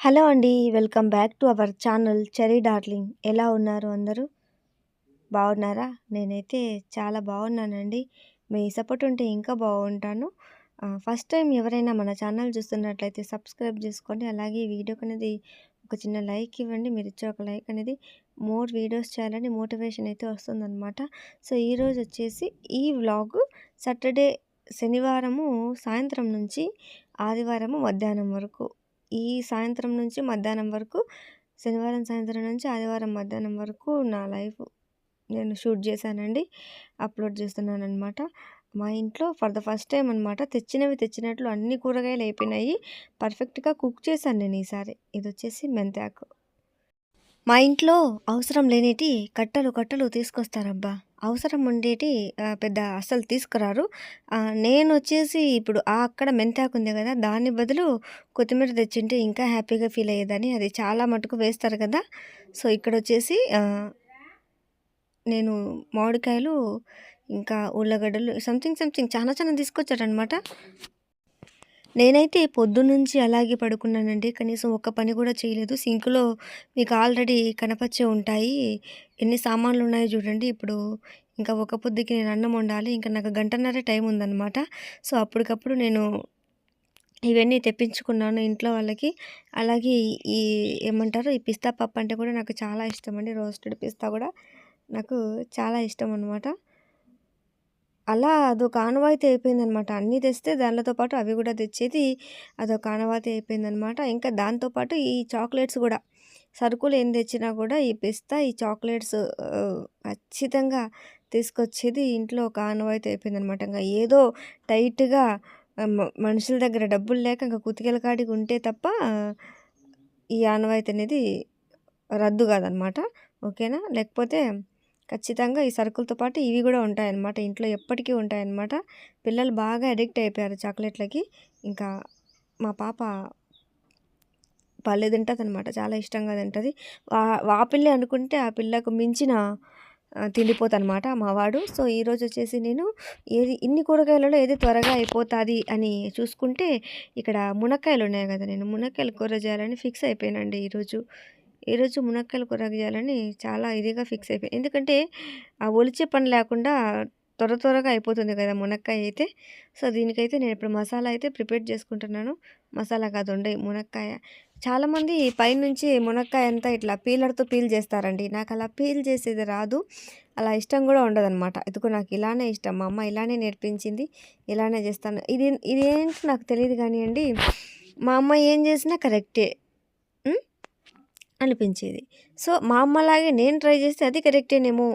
Hello అండి. Welcome back to our channel Cherry Darling. ఎలా ఉన్నారు అందరూ? బాగున్నారా? నేనైతే చాలా బాగున్నానండి. మీ సపోర్ట్ ఉంటే ఇంకా బాగుంటాను. ఫస్ట్ టైం ఎవరైనా మన ఛానల్ చూస్తున్నట్లయితే సబ్స్క్రైబ్ చేసుకోండి. అలాగే ఈ వీడియోకనేది ఒక చిన్న లైక్ ఇవ్వండి. మీరు ఇచ్చే ఒక లైక్ అనేది మోర్ వీడియోస్ చేయాలని మోటివేషన్ అయితే వస్తుందన్నమాట సో, ఈరోజొచ్చేసి ఈ వ్లాగు సాటర్డే శనివారము సాయంత్రం నుంచి ఆదివారము మధ్యాహ్నం వరకు ఈ సాయంత్రం నుంచి మధ్యాహ్నం వరకు శనివారం సాయంత్రం నుంచి ఆదివారం మధ్యాహ్నం వరకు నా లైఫ్ నేను షూట్ చేశానండి. అప్‌లోడ్ చేస్తున్నాననమాట. మా ఇంట్లో ఫర్ ద ఫస్ట్ టైం అనమాట. తెచ్చినవి తెచ్చినట్లు అన్ని కూరగాయలు అయిపోయినాయి. పర్ఫెక్ట్‌గా కుక్ చేశాను నేను ఈసారి. ఇది వచ్చేసి మెంతాకు. మా ఇంట్లో అవసరం లేనిటి కట్టలు కట్టలు తీసుకొస్తారబ్బా! అవసరం ఉండేటి పెద్ద అస్సలు తీసుకురారు. నేను వచ్చేసి ఇప్పుడు ఆ అక్కడ మెంతాకు ఉంది కదా దాని బదులు కొత్తిమీర తెచ్చింటే ఇంకా హ్యాపీగా ఫీల్ అయ్యేదాన్ని. అది చాలా మటుకు వేస్తారు కదా! సో, ఇక్కడ వచ్చేసి నేను మామిడికాయలు, ఇంకా ఉల్లగడ్డలు సంథింగ్ సంథింగ్ చాలా చాలా తీసుకొచ్చారనమాట. నేనైతే పొద్దున్నుంచి అలాగే పడుకున్నానండి. కనీసం ఒక్క పని కూడా చేయలేదు. సింక్‌లో మీకు ఆల్రెడీ కనపచ్చే ఉంటాయి. ఎన్ని సామాన్లున్నాయో చూడండి. ఇప్పుడు ఇంకా ఒక పొద్దుకి నేను అన్నం వండాలి. ఇంకా నాకు గంటన్నర టైం ఉందన్నమాట సో, అప్పటికప్పుడు నేను ఇవన్నీ తెప్పించుకున్నాను ఇంట్లో వాళ్ళకి. అలాగే ఈ ఏమంటారు ఈ పిస్తా పప్పు అంటే కూడా నాకు చాలా ఇష్టం అండి రోస్టెడ్ పిస్తా కూడా నాకు చాలా ఇష్టం అనమాట అలా అదొక ఆనవాయితీ అయిపోయిందనమాట. అన్నీ తెస్తే దానితో పాటు అవి కూడా తెచ్చేది అదొక ఆనవాయితీ అయిపోయిందనమాట. ఇంకా దాంతో పాటు ఈ చాక్లెట్స్ కూడా సరుకులు ఏం తెచ్చినా కూడా ఈ పిస్తా, ఈ చాక్లెట్స్ ఖచ్చితంగా తీసుకొచ్చేది ఇంట్లో ఒక ఆనవాయితీ అయిపోయిందనమాట. ఇంకా ఏదో టైట్‌గా మనుషుల దగ్గర డబ్బులు లేక ఇంకా కుతికేల కాడికి ఉంటే తప్ప ఈ ఆనవాయితీ అనేది రద్దు కాదనమాట. ఓకేనా? లేకపోతే ఖచ్చితంగా ఈ సరుకులతో పాటు ఇవి కూడా ఉంటాయన్నమాట. ఇంట్లో ఎప్పటికీ ఉంటాయన్నమాట. పిల్లలు బాగా అడిక్ట్ అయిపోయారు చాక్లెట్‌లకి. ఇంకా మా పాప భలే తింటదనమాట. చాలా ఇష్టంగా తింటుంది ఆహ్, ఆ పిల్లే అనుకుంటే ఆ పిల్లకు మించిన తిండిపోతనమాట మా వాడు. సో, ఈరోజొచ్చేసి నేను ఏది ఇన్ని కూరగాయలలో ఏది త్వరగా అయిపోతుంది అని చూసుకుంటే ఇక్కడ మునక్కాయలు ఉన్నాయి కదా నేను మునక్కాయలు కూర చేయాలని ఫిక్స్ అయిపోయానండి ఈరోజు. ఈరోజు మునక్కాయలు కూర చేయాలని చాలా ఇదిగా ఫిక్స్ అయిపోయింది ఎందుకంటే ఆ ఒలిచే పని లేకుండా త్వర త్వరగా అయిపోతుంది కదా! మునక్కాయ అయితే. సో, దీనికైతే నేను ఇప్పుడు మసాలా అయితే ప్రిపేర్ చేసుకుంటున్నాను. మసాలా కాదు ఉండే మునక్కాయ. చాలామంది పైనుంచి మునక్కాయ అంతా ఇట్లా పీలర్‌తో పీల్ చేస్తారండి. నాకు అలా పీల్ చేసేది రాదు. అలా ఇష్టం కూడా ఉండదనమాట. ఇదిగో నాకు ఇలానే ఇష్టం. మా అమ్మ ఇలానే నేర్పించింది. ఇలానే చేస్తాను. ఇది ఇదేంటి నాకు తెలియదు కానీ అండి మా అమ్మ ఏం చేసినా కరెక్టే. అనిపించేది. సో, మా అమ్మలాగే నేను ట్రై చేస్తే అది కరెక్టేనేమో,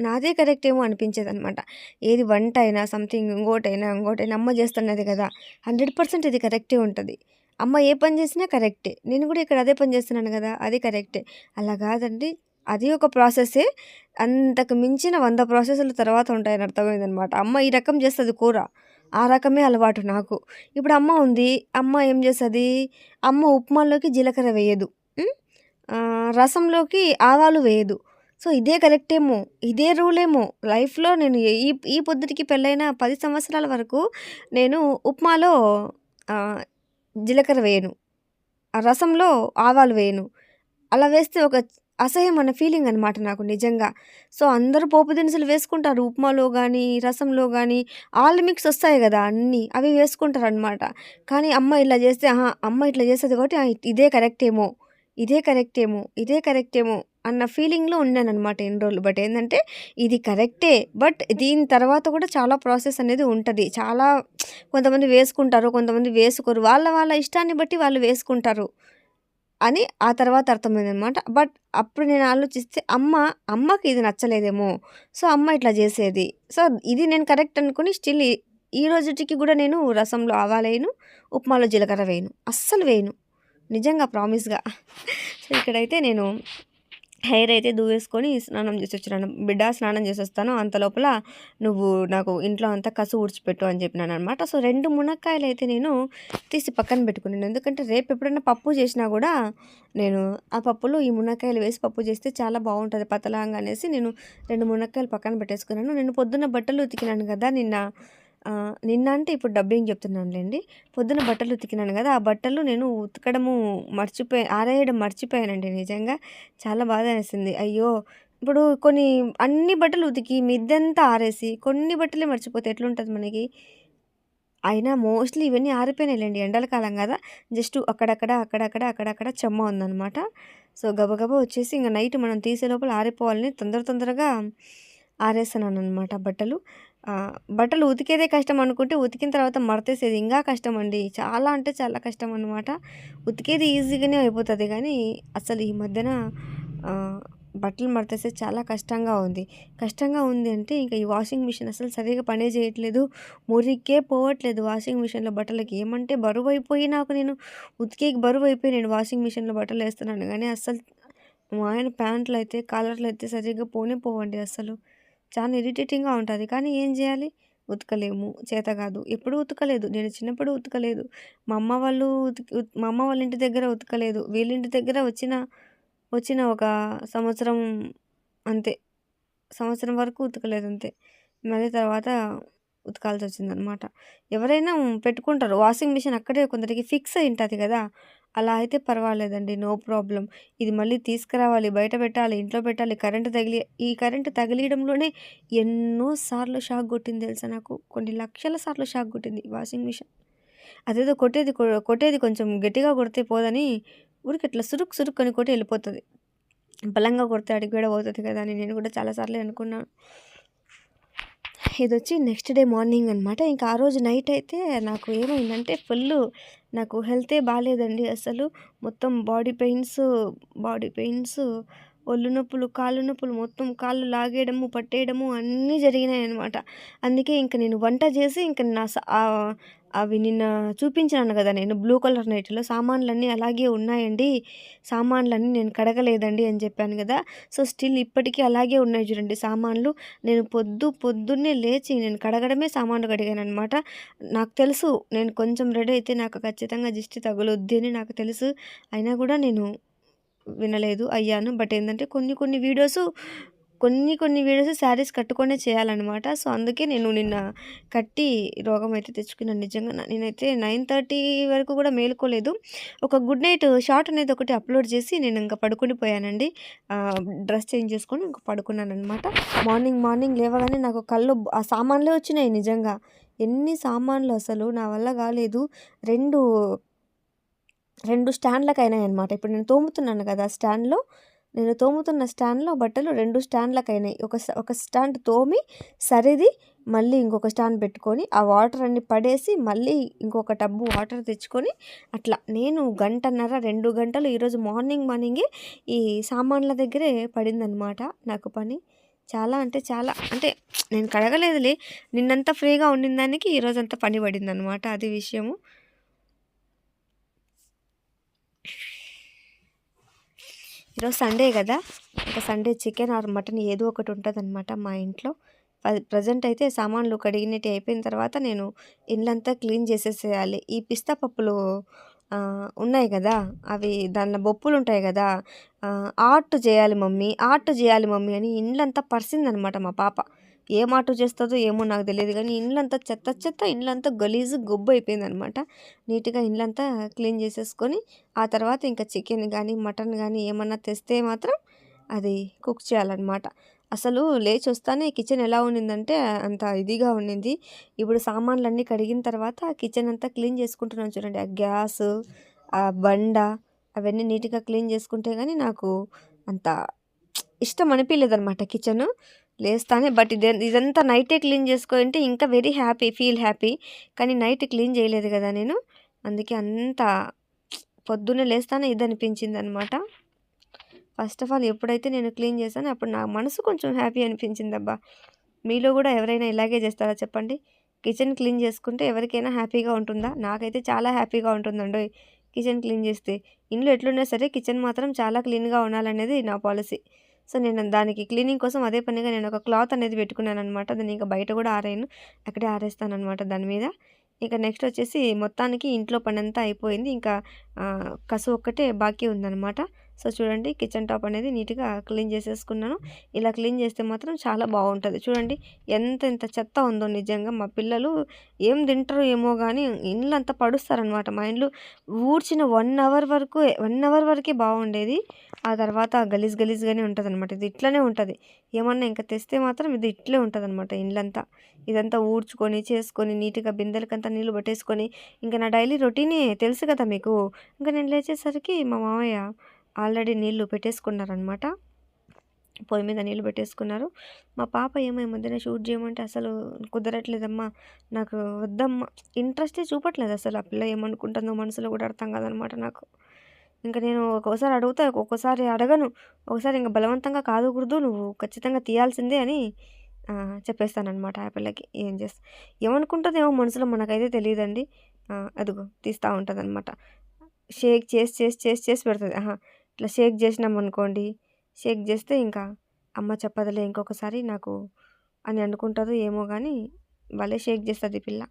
నాదే కరెక్ట్ ఏమో అనిపించేదనమాట. ఏది వంట అయినా సంథింగ్ ఇంకోటైనా, ఇంకోటైనా అమ్మ చేస్తున్నది కదా! 100% ఇది కరెక్టే ఉంటుంది అమ్మ ఏ పని చేసినా కరెక్టే. నేను కూడా ఇక్కడ అదే పని చేస్తున్నాను కదా! అది కరెక్టే. అలా కాదండి. అది ఒక ప్రాసెసే. అంతకు మించిన వంద ప్రాసెస్‌లు తర్వాత ఉంటాయని అర్థమైందనమాట. అమ్మ ఈ రకం చేస్తుంది కూర. ఆ రకమే అలవాటు నాకు. ఇప్పుడు అమ్మ ఉంది. అమ్మ ఏం చేస్తుంది అమ్మ ఉప్మాలోకి జీలకర్ర వేయదు. రసంలోకి ఆవాలు వేయదు. సో, ఇదే కరెక్ట్ ఏమో ఇదే రూల్ ఏమో లైఫ్‌లో నేను ఈ ఈ పొద్దుటికి పెళ్ళైన పది సంవత్సరాల వరకు నేను ఉప్మాలో జీలకర్ర వేయను. ఆ రసంలో ఆవాలు వేయను. అలా వేస్తే ఒక అసహ్యం అన్న ఫీలింగ్ అనమాట నాకు నిజంగా. సో, అందరూ పోపు దినుసులు వేసుకుంటారు. ఉప్మాలో కానీ రసంలో కానీ ఆల్ మిక్స్ వస్తాయి కదా అన్నీ. అవి వేసుకుంటారు అనమాట కానీ అమ్మ ఇలా చేస్తే అమ్మ ఇట్లా చేస్తుంది కాబట్టి ఇదే కరెక్ట్ ఏమో ఇదే కరెక్టేమో, ఇదే కరెక్టేమో అన్న ఫీలింగ్‌లో ఉన్నాననమాట ఎన్ని రోజులు. బట్ ఏంటంటే ఇది కరెక్టే. బట్ దీని తర్వాత కూడా చాలా ప్రాసెస్ అనేది ఉంటుంది చాలా కొంతమంది వేసుకుంటారు. కొంతమంది వేసుకోరు. వాళ్ళ వాళ్ళ ఇష్టాన్ని బట్టి వాళ్ళు వేసుకుంటారు. అని ఆ తర్వాత అర్థమైందనమాట. బట్ అప్పుడు నేను ఆలోచిస్తే అమ్మ అమ్మకి ఇది నచ్చలేదేమో! సో, అమ్మ ఇట్లా చేసేది. సో, ఇది నేను కరెక్ట్ అనుకుని స్టిల్ ఈ ఈ రోజుటికి కూడా నేను రసంలో ఆవాలేయను. ఉప్మాలో జీలకర్ర వేయను. అస్సలు వేయను. నిజంగా ప్రామిస్‌గా. సో, ఇక్కడైతే నేను హెయిర్ అయితే దువ్వేసుకొని స్నానం చేసి వచ్చినాను బిడ్డ స్నానం చేసొస్తాను. అంతలోపల నువ్వు నాకు ఇంట్లో అంతా కసు ఊడ్చిపెట్టు అని చెప్పినాననమాట. సో, రెండు మునక్కాయలు అయితే నేను తీసి పక్కన పెట్టుకున్నాను. ఎందుకంటే రేపు ఎప్పుడైనా పప్పు చేసినా కూడా నేను ఆ పప్పులో ఈ మునక్కాయలు వేసి పప్పు చేస్తే చాలా బాగుంటుంది పతలాంగా అనేసి నేను రెండు మునక్కాయలు పక్కన పెట్టేసుకున్నాను. నేను పొద్దున్న బట్టలు ఉతికినాను కదా! నిన్న నిన్న అంటే ఇప్పుడు డబ్బింగ్ చెప్తున్నానులేండి పొద్దున బట్టలు ఉతికినాను కదా ఆ బట్టలు నేను ఉతకడము మర్చిపోయి ఆరేయడం మర్చిపోయానండి నిజంగా. చాలా బాధ బాధేసింది. అయ్యో! ఇప్పుడు కొన్ని అన్ని బట్టలు ఉతికి మిద్దంతా ఆరేసి కొన్ని బట్టలే మర్చిపోతే ఎట్లుంటుంది మనకి? అయినా మోస్ట్‌లీ ఇవన్నీ ఆరిపోయినాయిలేండి ఎండల కాలం కదా జస్ట్ అక్కడక్కడ, అక్కడక్కడ, అక్కడక్కడ చెమ్మ ఉందనమాట. సో, గబగబా వచ్చేసి ఇంకా నైట్ మనం తీసే లోపల ఆరిపోవాలని తొందర తొందరగా ఆరేస్తున్నాననమాట బట్టలు. బట్టలు ఉతికేదే కష్టం అనుకుంటే ఉతికిన తర్వాత మడతేసేది కష్టం అండి చాలా అంటే చాలా కష్టం అనమాట. ఉతికేది ఈజీగానే అయిపోతుంది కానీ అసలు ఈ మధ్యన బట్టలు మడతేసేది చాలా కష్టంగా ఉంది. కష్టంగా ఉంది అంటే ఇంక ఈ వాషింగ్ మిషన్ అసలు సరిగ్గా పనే చేయట్లేదు. మురికే పోవట్లేదు వాషింగ్ మిషన్‌లో బట్టలకి. ఏమంటే బరువు అయిపోయి నాకు నేను ఉతికేకి అయిపోయి నేను వాషింగ్ మిషన్‌లో బట్టలు వేస్తున్నాను కానీ అసలు మా ఆయన ప్యాంట్లు అయితే కాలర్లు అయితే సరిగ్గా పోనే పోవండి అసలు చాలా ఇరిటేటింగ్‌గా ఉంటుంది కానీ ఏం చేయాలి ఉతకలేము. చేత కాదు ఎప్పుడు ఉతకలేదు. నేను చిన్నప్పుడు ఉతకలేదు. మా అమ్మ వాళ్ళు ఉతికి మా అమ్మ వాళ్ళ ఇంటి దగ్గర ఉతకలేదు. వీళ్ళింటి దగ్గర వచ్చిన వచ్చిన ఒక సంవత్సరం అంతే. సంవత్సరం వరకు ఉతకలేదు అంతే మళ్ళీ తర్వాత ఉతకాల్సి వచ్చిందనమాట ఎవరైనా పెట్టుకుంటారు. వాషింగ్ మిషన్ అక్కడే కొందరికి ఫిక్స్ అయ్యి ఉంటుంది కదా అలా అయితే పర్వాలేదండి. నో ప్రాబ్లం ఇది మళ్ళీ తీసుకురావాలి, బయట పెట్టాలి, ఇంట్లో పెట్టాలి, కరెంటు తగిలి ఈ కరెంటు తగిలియడంలోనే ఎన్నో సార్లు షాక్ కొట్టింది తెలుసా నాకు. కొన్ని లక్షల సార్లు షాక్ కొట్టింది వాషింగ్ మిషన్. అదేదో కొట్టేది కొ కొట్టేది కొంచెం గట్టిగా కొడితే పోదని ఊరికి ఇట్లా సురుక్ సురుక్ అని కొట్టి వెళ్ళిపోతుంది బలంగా కొడితే అడికి కూడా పోతుంది కదా! అని నేను కూడా చాలా అనుకున్నాను ఇది వచ్చి నెక్స్ట్ డే మార్నింగ్ అనమాట. ఇంకా ఆ రోజు నైట్ అయితే నాకు ఏమైందంటే ఫుల్ నాకు హెల్తే బాగాలేదండి అసలు. మొత్తం బాడీ పెయిన్స్, బాడీ పెయిన్స్, ఒళ్ళు నొప్పులు, కాళ్ళు నొప్పులు మొత్తం కాళ్ళు లాగేయడము, పట్టేయడము అన్నీ జరిగినాయి అనమాట అందుకే ఇంక నేను వంట చేసి ఇంకా నా స అవి నిన్న చూపించాను కదా నేను బ్లూ కలర్ నైట్లో సామాన్లన్నీ అలాగే ఉన్నాయండి. సామాన్లన్నీ నేను కడగలేదండి అని చెప్పాను కదా సో, స్టిల్ ఇప్పటికీ అలాగే ఉన్నాయి చూడండి సామాన్లు. నేను పొద్దు పొద్దున్నే లేచి నేను కడగడమే సామాన్లు కడిగాను అనమాట నాకు తెలుసు నేను కొంచెం రెడీ అయితే నాకు ఖచ్చితంగా దిష్టి తగులుద్ది అని నాకు తెలుసు. అయినా కూడా నేను వినలేదు. అయ్యాను. బట్ ఏంటంటే కొన్ని కొన్ని వీడియోసు కొన్ని కొన్ని వీడియోస్ శారీస్ కట్టుకొనే చేయాలన్నమాట సో, అందుకే నేను నిన్న కట్టి రోగం అయితే తెచ్చుకున్నాను నిజంగా. నేనైతే 9:30 వరకు కూడా మేలుకోలేదు. ఒక గుడ్ నైట్ షార్ట్ అనేది ఒకటి అప్‌లోడ్ చేసి నేను ఇంకా పడుకుని పోయానండి డ్రెస్ చేంజ్ చేసుకొని ఇంకా పడుకున్నాననమాట. మార్నింగ్ మార్నింగ్ లేవగానే నాకు కళ్ళు ఆ సామాన్లే వచ్చినాయి నిజంగా. ఎన్ని సామాన్లు అసలు నా వల్ల కాలేదు రెండు రెండు స్టాండ్లకు అయినాయి అనమాట ఇప్పుడు నేను తోముతున్నాను కదా స్టాండ్‌లో నేను తోముతున్న స్టాండ్‌లో బట్టలు రెండు స్టాండ్లకు అయినాయి ఒక ఒక స్టాండ్ తోమి సరిది మళ్ళీ ఇంకొక స్టాండ్ పెట్టుకొని, ఆ వాటర్ అన్ని పడేసి మళ్ళీ ఇంకొక టబ్బు వాటర్ తెచ్చుకొని అట్లా నేను గంటన్నర, రెండు గంటలు ఈరోజు మార్నింగ్ మార్నింగే ఈ సామాన్ల దగ్గరే పడిందనమాట నాకు పని. చాలా అంటే చాలా అంటే నేను కడగలేదులే. నిన్నంతా ఫ్రీగా ఉండిన దానికి ఈరోజంతా పని పడిందనమాట. అది విషయము. ఈరోజు సండే కదా ఇంకా సండే చికెన్ ఆర్ మటన్ ఏదో ఒకటి ఉంటదనమాట మా ఇంట్లో. ప్రజెంట్ ప్రెజెంట్ అయితే సామాన్లు కడిగినట్టు అయిపోయిన తర్వాత నేను ఇల్లంతా క్లీన్ చేసేసేయాలి. ఈ పిస్తా పప్పులు ఉన్నాయి కదా అవి దానిలో బొప్పులు ఉంటాయి కదా ఆర్ట్ చేయాలి మమ్మీ, ఆర్ట్ చేయాలి మమ్మీ అని ఇండ్లంతా పరిసిందనమాట మా పాప. ఏం ఆర్ట్ చేస్తుందో ఏమో నాకు తెలియదు కానీ ఇండ్లంతా చెత్త చెత్త ఇండ్లంతా గలీజు గొబ్బు అయిపోయిందనమాట. నీట్‌గా ఇండ్లంతా క్లీన్ చేసేసుకొని ఆ తర్వాత ఇంకా చికెన్ కానీ మటన్ కానీ ఏమన్నా తెస్తే మాత్రం అది కుక్ చేయాలన్నమాట అసలు లేచి వస్తానే కిచెన్ ఎలా ఉండిందంటే అంత ఇదిగా ఉండింది. ఇప్పుడు సామాన్లన్నీ కడిగిన తర్వాత కిచెన్ అంతా క్లీన్ చేసుకుంటున్నాను చూడండి. ఆ గ్యాస్ ఆ బండ అవన్నీ నీట్‌గా క్లీన్ చేసుకుంటే కానీ నాకు అంత ఇష్టం అనిపియలేదనమాట కిచెను. లేస్తానే బట్ ఇదే ఇదంతా నైటే క్లీన్ చేసుకోనుంటే ఇంకా వెరీ హ్యాపీ. Feel happy. కానీ నైట్ క్లీన్ చేయలేదు కదా నేను. అందుకే అంత పొద్దున్నే లేస్తానే ఇది అనిపించిందనమాట ఫస్ట్ ఆఫ్ ఆల్ ఎప్పుడైతే నేను క్లీన్ చేశానో అప్పుడు నా మనసు కొంచెం హ్యాపీ అనిపించిందబ్బా! మీలో కూడా ఎవరైనా ఇలాగే చేస్తారా చెప్పండి? కిచెన్ క్లీన్ చేసుకుంటే ఎవరికైనా హ్యాపీగా ఉంటుందా? నాకైతే చాలా హ్యాపీగా ఉంటుందండి కిచెన్ క్లీన్ చేస్తే. ఇంట్లో ఎట్లున్నా సరే కిచెన్ మాత్రం చాలా క్లీన్‌గా ఉండాలనేది నా పాలసీ సో, నేను దానికి క్లీనింగ్ కోసం అదే పనిగా నేను ఒక క్లాత్ అనేది పెట్టుకున్నాను అనమాట దాన్ని ఇంకా బయట కూడా ఆరేయను. అక్కడే ఆరేస్తాను అనమాట దాని మీద. ఇక నెక్స్ట్ వచ్చేసి మొత్తానికి ఇంట్లో పనంతా అయిపోయింది. ఇంకా కసు ఒక్కటే బాకీ ఉందనమాట సో చూడండి కిచెన్ టాప్ అనేది నీట్గా క్లీన్ చేసేసుకున్నాను. ఇలా క్లీన్ చేస్తే మాత్రం చాలా బాగుంటుంది. చూడండి ఎంత ఎంత చెత్త ఉందో నిజంగా. మా పిల్లలు ఏం తింటారో ఏమో కానీ ఇండ్లు అంతా పడుస్తారనమాట మా ఇండ్లు ఊడ్చిన వన్ అవర్ వరకు వన్ అవర్ వరకే బాగుండేది. ఆ తర్వాత గలీజ్ గలీజ్గానే ఉంటుంది అనమాట ఇది ఇట్లనే ఉంటుంది. ఏమన్నా ఇంకా తెస్తే మాత్రం ఇది ఇట్లే ఉంటుంది అనమాట ఇండ్లంతా. ఇదంతా ఊడ్చుకొని చేసుకొని నీట్గా బిందెలకంతా నీళ్ళు పట్టేసుకొని ఇంకా నా డైలీ రొటీనే తెలుసు కదా మీకు. ఇంకా నేను లేచేసరికి మా మామయ్య ఆల్రెడీ నీళ్ళు పెట్టేసుకున్నారనమాట పొయ్యి మీద నీళ్ళు పెట్టేసుకున్నారు. మా పాప ఏమో ఈ మధ్యన షూట్ చేయమంటే అసలు కుదరట్లేదమ్మా నాకు వద్దమ్మా. ఇంట్రెస్టే చూపట్లేదు అసలు ఆ పిల్ల ఏమనుకుంటుందో మనసులో కూడా అర్థం కాదనమాట నాకు. ఇంకా నేను ఒక్కోసారి అడుగుతా ఒక్కొక్కసారి అడగను. ఒకసారి ఇంకా బలవంతంగా కాదుకూడదు నువ్వు ఖచ్చితంగా తీయాల్సిందే అని చెప్పేస్తానమాట ఆ పిల్లకి ఏం చేస్తా. ఏమనుకుంటుందేమో మనసులో మనకైతే తెలియదండి. అదిగో తీస్తూ ఉంటుంది అనమాట షేక్ చేసి చేసి చేసి చేసి పెడుతుంది. ఇట్లా షేక్ చేసినాం అనుకోండి షేక్ చేస్తే ఇంకా అమ్మ చెప్పదులే ఇంకొకసారి నాకు అని అనుకుంటుందో ఏమో కానీ భలే షేక్ చేస్తుంది పిల్ల.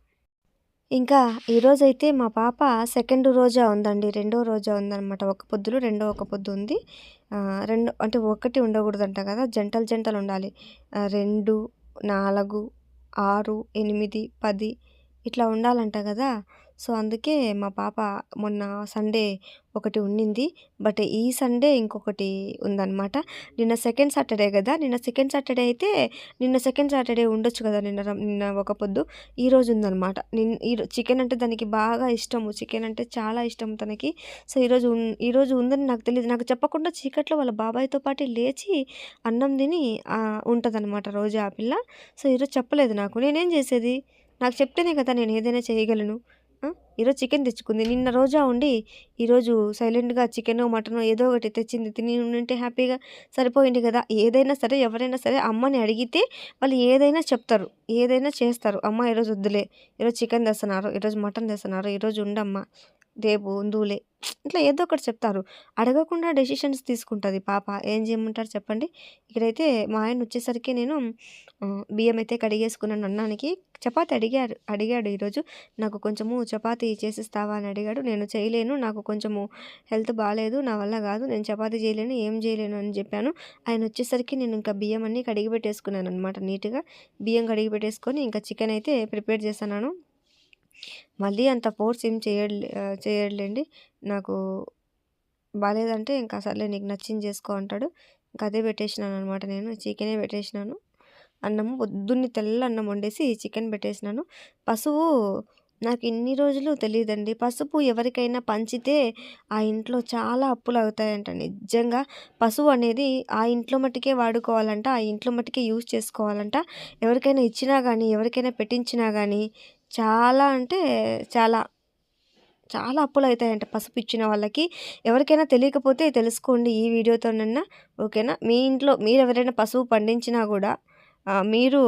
ఇంకా ఈరోజైతే మా పాప సెకండ్ రోజా ఉందండి. రెండో రోజా ఉందనమాట ఒక పొద్దులు రెండో ఒక పొద్దు ఉంది. రెండు అంటే ఒకటి ఉండకూడదంట కదా. జంటలు జంటలు ఉండాలి. రెండు నాలుగు ఆరు ఎనిమిది పది ఇట్లా ఉండాలంట కదా. సో అందుకే మా పాప మొన్న సండే ఒకటి ఉండింది. బట్ ఈ సండే ఇంకొకటి ఉందన్నమాట. నిన్న సెకండ్ సాటర్డే కదా! నిన్న సెకండ్ సాటర్డే అయితే నిన్న సెకండ్ సాటర్డే ఉండొచ్చు కదా! నిన్న నిన్న ఒక పొద్దు ఈరోజు ఉందన్నమాట. నిన్న ఈ చికెన్ అంటే దానికి బాగా ఇష్టము. చికెన్ అంటే చాలా ఇష్టం తనకి. సో ఈరోజు ఈరోజు ఉందని నాకు తెలియదు నాకు చెప్పకుండా చీకట్లో వాళ్ళ బాబాయ్తో పాటు లేచి అన్నం తిని ఉంటుందన్నమాట రోజు ఆ పిల్ల. సో ఈరోజు చెప్పలేదు నాకు. నేనేం చేసేది? నాకు చెప్తేనే కదా నేను ఏదైనా చేయగలను. ఈరోజు చికెన్ తెచ్చుకుంది. నిన్న రోజా ఉండి ఈరోజు సైలెంట్గా చికెన్ మటన్ ఏదో ఒకటి తెచ్చింది. తిని ఉంటే హ్యాపీగా సరిపోయింది కదా. ఏదైనా సరే ఎవరైనా సరే అమ్మని అడిగితే వాళ్ళు ఏదైనా చెప్తారు. ఏదైనా చేస్తారు. అమ్మ ఈరోజు వద్దులే. ఈరోజు చికెన్ తెస్తున్నారు. ఈరోజు మటన్ తెస్తున్నారు. ఈరోజు ఉండమ్మా. రేపు ఉందులే ఇట్లా ఏదో ఒకటి చెప్తారు. అడగకుండా డెసిషన్స్ తీసుకుంటుంది పాప. ఏం చేయమంటారు చెప్పండి. ఇక్కడైతే మా ఆయన వచ్చేసరికి నేను బియ్యం అయితే కడిగేసుకున్నాను అన్నానికి చపాతి అడిగారు. అడిగాడు ఈరోజు. నాకు కొంచెము చపాతి చేసిస్తావా? అని అడిగాడు. నేను చేయలేను. నాకు కొంచెము హెల్త్ బాగాలేదు నా వల్ల కాదు. నేను చపాతి చేయలేను. ఏం చేయలేను? అని చెప్పాను. ఆయన వచ్చేసరికి నేను ఇంకా బియ్యం అన్నీ కడిగి పెట్టేసుకున్నాను అనమాట నీట్గా. బియ్యం కడిగి పెట్టేసుకొని ఇంకా చికెన్ అయితే ప్రిపేర్ చేస్తున్నాను. మళ్ళీ అంత ఫోర్స్ ఏం చేయలే చేయలేండి. నాకు బాగాలేదంటే ఇంకా సర్లే నీకు నచ్చింది చేసుకో అంటాడు. ఇంకా అదే పెట్టేసినాను అనమాట నేను చికెనే పెట్టేసినాను. అన్నము పొద్దున్నే తెల్ల అన్నం వండేసి చికెన్ పెట్టేసినాను. పసుపు నాకు ఇన్ని రోజులు తెలియదండి పసుపు ఎవరికైనా పంచితే ఆ ఇంట్లో చాలా అప్పులు అవుతాయంట. నిజంగా పసుపు అనేది ఆ ఇంట్లో మట్టుకే వాడుకోవాలంట ఆ ఇంట్లో మట్టుకే యూజ్ చేసుకోవాలంట. ఎవరికైనా ఇచ్చినా కానీ ఎవరికైనా పెట్టించినా కానీ చాలా అంటే చాలా చాలా అప్పులు అవుతాయంట పసుపు ఇచ్చిన వాళ్ళకి. ఎవరికైనా తెలియకపోతే తెలుసుకోండి ఈ వీడియోతోనన్నా ఓకేనా? మీ ఇంట్లో మీరు ఎవరైనా పసుపు పండించినా కూడా మీరు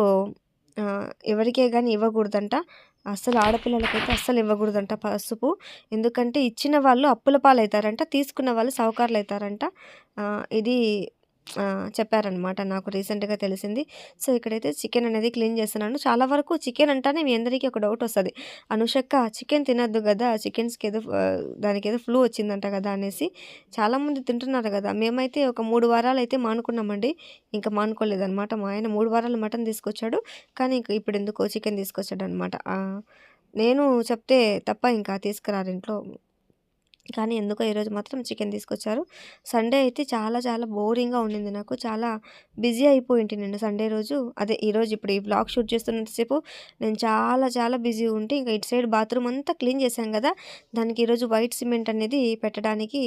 ఎవరికే కానీ ఇవ్వకూడదంట. అస్సలు ఆడపిల్లలకైతే అస్సలు ఇవ్వకూడదంట పసుపు. ఎందుకంటే ఇచ్చిన వాళ్ళు అప్పుల పాలవుతారంట తీసుకున్న వాళ్ళు సౌకర్యాలు అవుతారంట ఇది చెప్పారనమాట నాకు రీసెంట్గా తెలిసింది. సో ఇక్కడైతే చికెన్ అనేది క్లీన్ చేస్తున్నాను. చాలా వరకు చికెన్ అంటేనే మీ అందరికీ ఒక డౌట్ వస్తుంది. అనుషక్క చికెన్ తినద్దు కదా చికెన్స్కి ఏదో దానికి ఏదో ఫ్లూ వచ్చిందంట కదా అనేసి చాలామంది తింటున్నారు కదా. మేమైతే ఒక మూడు వారాలు అయితే మానుకున్నామండి. ఇంకా మానుకోలేదనమాట మా ఆయన మూడు వారాలు మటన్ తీసుకొచ్చాడు. కానీ ఇప్పుడు ఎందుకో చికెన్ తీసుకొచ్చాడు అనమాట నేను చెప్తే తప్ప ఇంకా తీసుకురారు ఇంట్లో. కానీ ఎందుకో ఈరోజు మాత్రం చికెన్ తీసుకొచ్చారు. సండే అయితే చాలా చాలా బోరింగ్గా ఉండింది నాకు. చాలా బిజీ అయిపోయింటి నేను సండే రోజు. అదే ఈరోజు ఇప్పుడు ఈ బ్లాగ్ షూట్ చేస్తున్నంతసేపు నేను చాలా చాలా బిజీ ఉంటే. ఇంకా ఇటు సైడ్ బాత్రూమ్ అంతా క్లీన్ చేశాను కదా. దానికి ఈరోజు వైట్ సిమెంట్ అనేది పెట్టడానికి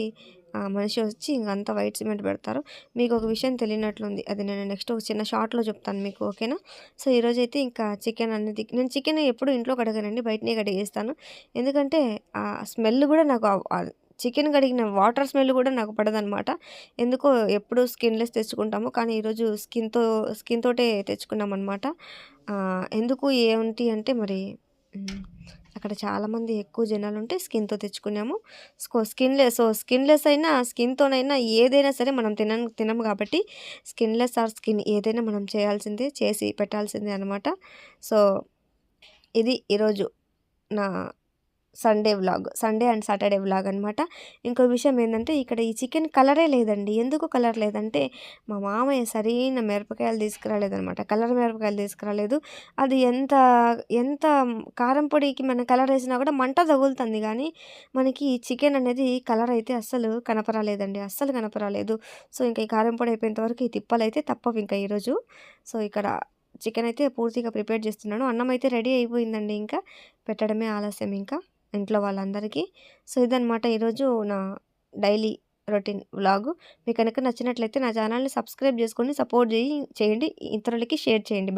మనిషి వచ్చి ఇంకంతా వైట్ సిమెంట్ పెడతారు. మీకు ఒక విషయం తెలియనట్లుంది. అది నేను నెక్స్ట్ ఒక చిన్న షార్ట్లో చెప్తాను మీకు ఓకేనా? సో ఈరోజైతే ఇంకా చికెన్ అనేది నేను చికెన్ ఎప్పుడు ఇంట్లో కడగనండి బయటనే కడిగేస్తాను. ఎందుకంటే ఆ స్మెల్ కూడా నాకు చికెన్ కడిగిన వాటర్ స్మెల్ కూడా నాకు పడదనమాట. ఎందుకో ఎప్పుడు స్కిన్లెస్ తెచ్చుకుంటాము కానీ ఈరోజు స్కిన్తో స్కిన్ తోటే తెచ్చుకున్నాం అనమాట ఎందుకు ఏంటి అంటే మరి అక్కడ చాలామంది ఎక్కువ జనాలు ఉంటే స్కిన్తో తెచ్చుకున్నాము. స్కిన్లెస్ సో స్కిన్లెస్ అయినా స్కిన్తోనైనా ఏదైనా సరే మనం తిన తినము కాబట్టి స్కిన్లెస్ ఆర్ స్కిన్ ఏదైనా మనం చేయాల్సిందే చేసి పెట్టాల్సిందే అనమాట సో ఇది ఈరోజు నా Sunday vlog Sunday and Saturday vlog అనమాట ఇంకో విషయం ఏంటంటే ఇక్కడ ఈ చికెన్ కలరే లేదండి. ఎందుకు కలర్ లేదంటే మా మామయ్య సరైన మిరపకాయలు తీసుకురాలేదనమాట కలర్ మిరపకాయలు తీసుకురాలేదు. అది ఎంత ఎంత కారం పొడికి మనం కలర్ వేసినా కూడా మంట తగులుతుంది కానీ మనకి చికెన్ అనేది కలర్ అయితే అస్సలు కనపరాలేదండి. అస్సలు కనపరాలేదు. సో ఇంకా ఈ కారం పొడి అయిపోయేంత వరకు ఈ తిప్పలు అయితే తప్పవు ఇంకా ఈరోజు సో ఇక్కడ చికెన్ అయితే పూర్తిగా ప్రిపేర్ చేస్తున్నాను. అన్నం అయితే రెడీ అయిపోయిందండి ఇంకా. పెట్టడమే ఆలస్యం ఇంకా. ఇంట్లో వాళ్ళందరికీ. సో ఇదనమాట ఈరోజు నా డైలీ రొటీన్ వ్లాగు. మీకు కనుక నచ్చినట్లయితే నా ఛానల్ని సబ్స్క్రైబ్ చేసుకొని సపోర్ట్ చేయి చేయండి. ఇతరులకి షేర్ చేయండి.